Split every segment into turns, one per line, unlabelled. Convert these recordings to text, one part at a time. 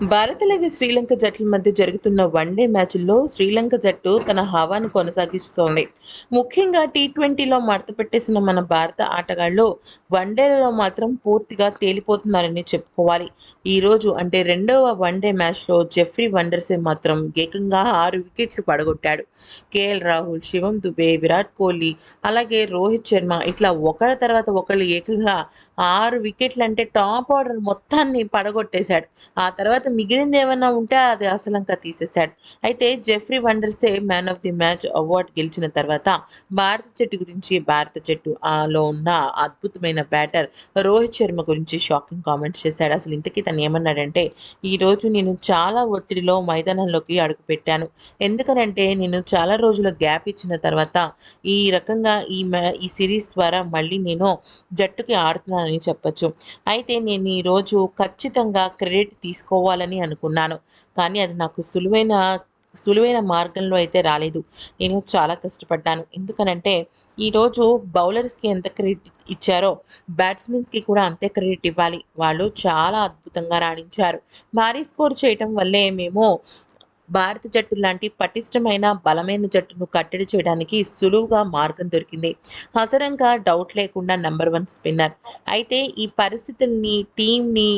భారత్ అలాగే శ్రీలంక జట్ల మధ్య జరుగుతున్న వన్డే మ్యాచ్ల్లో శ్రీలంక జట్టు తన హవాను కొనసాగిస్తోంది. ముఖ్యంగా టీ ట్వంటీలో మడత పెట్టేసిన మన భారత ఆటగాళ్ళు వన్డేలలో మాత్రం పూర్తిగా తేలిపోతున్నారని చెప్పుకోవాలి. ఈరోజు అంటే రెండవ వన్డే మ్యాచ్లో జెఫ్రీ వండర్సే మాత్రం ఏకంగా ఆరు వికెట్లు పడగొట్టాడు. కేఎల్ రాహుల్ శివం దుబే విరాట్ కోహ్లీ అలాగే రోహిత్ శర్మ ఇట్లా ఒకళ్ళ తర్వాత ఒకళ్ళు ఏకంగా ఆరు వికెట్లు అంటే టాప్ ఆర్డర్ మొత్తాన్ని పడగొట్టేశాడు. ఆ తర్వాత మిగిలింది ఏమైనా ఉంటే అది అసలంక తీసేశాడు. అయితే Jeffrey Vandersay man of the match award గెలిచిన తర్వాత భారత జట్టు గురించి భారత జట్టు లో ఉన్న అద్భుతమైన బ్యాటర్ రోహిత్ శర్మ గురించి షాకింగ్ కామెంట్స్ చేశాడు. అసలు ఇంతకీ తను ఏమన్నాడంటే ఈరోజు నేను చాలా ఒత్తిడిలో మైదానంలోకి అడుగుపెట్టాను. ఎందుకనంటే నేను చాలా రోజుల గ్యాప్ ఇచ్చిన తర్వాత ఈ రకంగా ఈ మ్యా ఈ సిరీస్ ద్వారా మళ్ళీ నేను జట్టుకి ఆడుతున్నానని చెప్పొచ్చు. అయితే నేను ఈరోజు ఖచ్చితంగా క్రెడిట్ తీసుకోవాలి రావాలని అనుకున్నాను. కానీ అది నాకు సులువైన సులువైన మార్గంలో అయితే రాలేదు. నేను చాలా కష్టపడ్డాను. ఎందుకనంటే ఈరోజు బౌలర్స్కి ఎంత క్రెడిట్ ఇచ్చారో బ్యాట్స్మెన్స్కి కూడా అంతే క్రెడిట్ ఇవ్వాలి. వాళ్ళు చాలా అద్భుతంగా రాణించారు. భారీ స్కోర్ చేయటం వల్లే మేము భారత జట్టు లాంటి పటిష్టమైన బలమైన జట్టును కట్టడి చేయడానికి సులువుగా మార్గం దొరికింది. హసరంగా డౌట్ లేకుండా నెంబర్ వన్ స్పిన్నర్ అయితే ఈ పరిస్థితుల్ని టీంని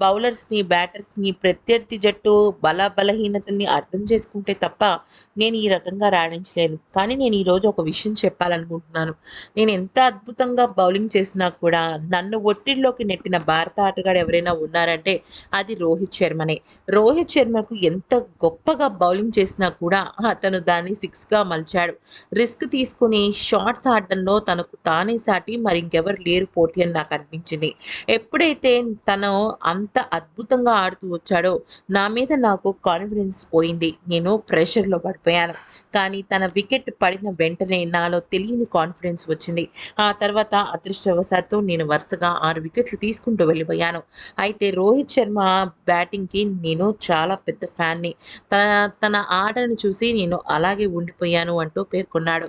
బౌలర్స్ని బ్యాటర్స్ని ప్రత్యర్థి జట్టు బల బలహీనతల్ని అర్థం చేసుకుంటే తప్ప నేను ఈ రకంగా రాణించలేదు కానీ నేను ఈరోజు ఒక విషయం చెప్పాలనుకుంటున్నాను. నేను ఎంత అద్భుతంగా బౌలింగ్ చేసినా కూడా నన్ను ఒత్తిడిలోకి నెట్టిన భారత ఆటగాడు ఎవరైనా ఉన్నారంటే అది రోహిత్ శర్మనే. రోహిత్ శర్మకు ఎంత గొప్ప గొప్పగా బౌలింగ్ చేసినా కూడా అతను దాన్ని సిక్స్గా మలిచాడు. రిస్క్ తీసుకుని షార్ట్స్ ఆడడంలో తనకు తానే సాటి మరింకెవరు లేరు పోటీ అని నాకు అనిపించింది. ఎప్పుడైతే తను అంత అద్భుతంగా ఆడుతూ వచ్చాడో నా మీద నాకు కాన్ఫిడెన్స్ పోయింది. నేను ప్రెషర్లో పడిపోయాను. కానీ తన వికెట్ పడిన వెంటనే నాలో తెలియని కాన్ఫిడెన్స్ వచ్చింది. ఆ తర్వాత అదృష్టవశాత్తు నేను వరుసగా ఆరు వికెట్లు తీసుకుంటూ వెళ్ళిపోయాను. అయితే రోహిత్ శర్మ బ్యాటింగ్కి నేను చాలా పెద్ద ఫ్యాన్ని తన ఆటను చూసి నేను అలాగే ఉండిపోయాను అంటూ పేర్కొన్నాడు.